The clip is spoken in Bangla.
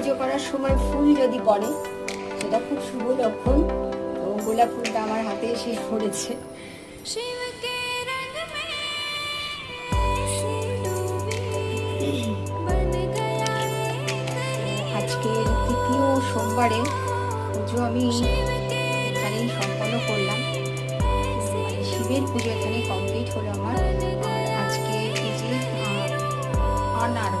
পুজো করার সময় ফুল যদি পড়ে সেটা খুব শুভ লক্ষণ। তো গোলাপ ফুলটা আমার হাতে এসে পড়েছে शिव আজকের তৃতীয় সোমবারে পুজো আমি এখানেই সম্পন্ন করলাম। মানে শিবের পুজো এখানে কমপ্লিট হলো আমার।